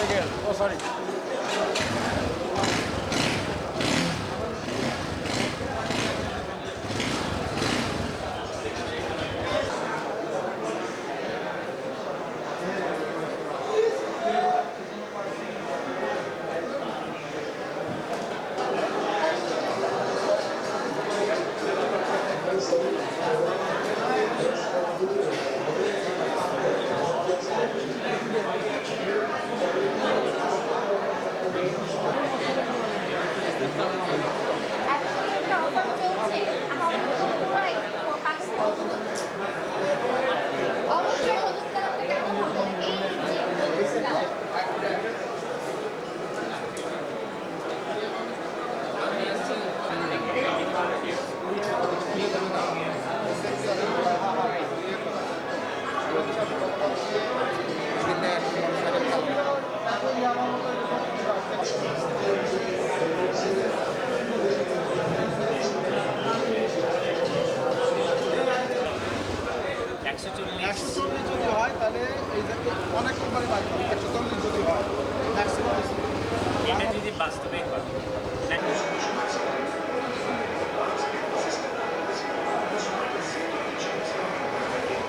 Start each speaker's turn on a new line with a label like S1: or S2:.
S1: থেকে। ও সরি অবশ্যই হলুদ কালারটা কেমন হবে এই যে হলুদ কালার
S2: একশো চল্লিশ
S3: যদি হয় তাহলে এই অনেক কোম্পানি বাদ একশো চল্লিশ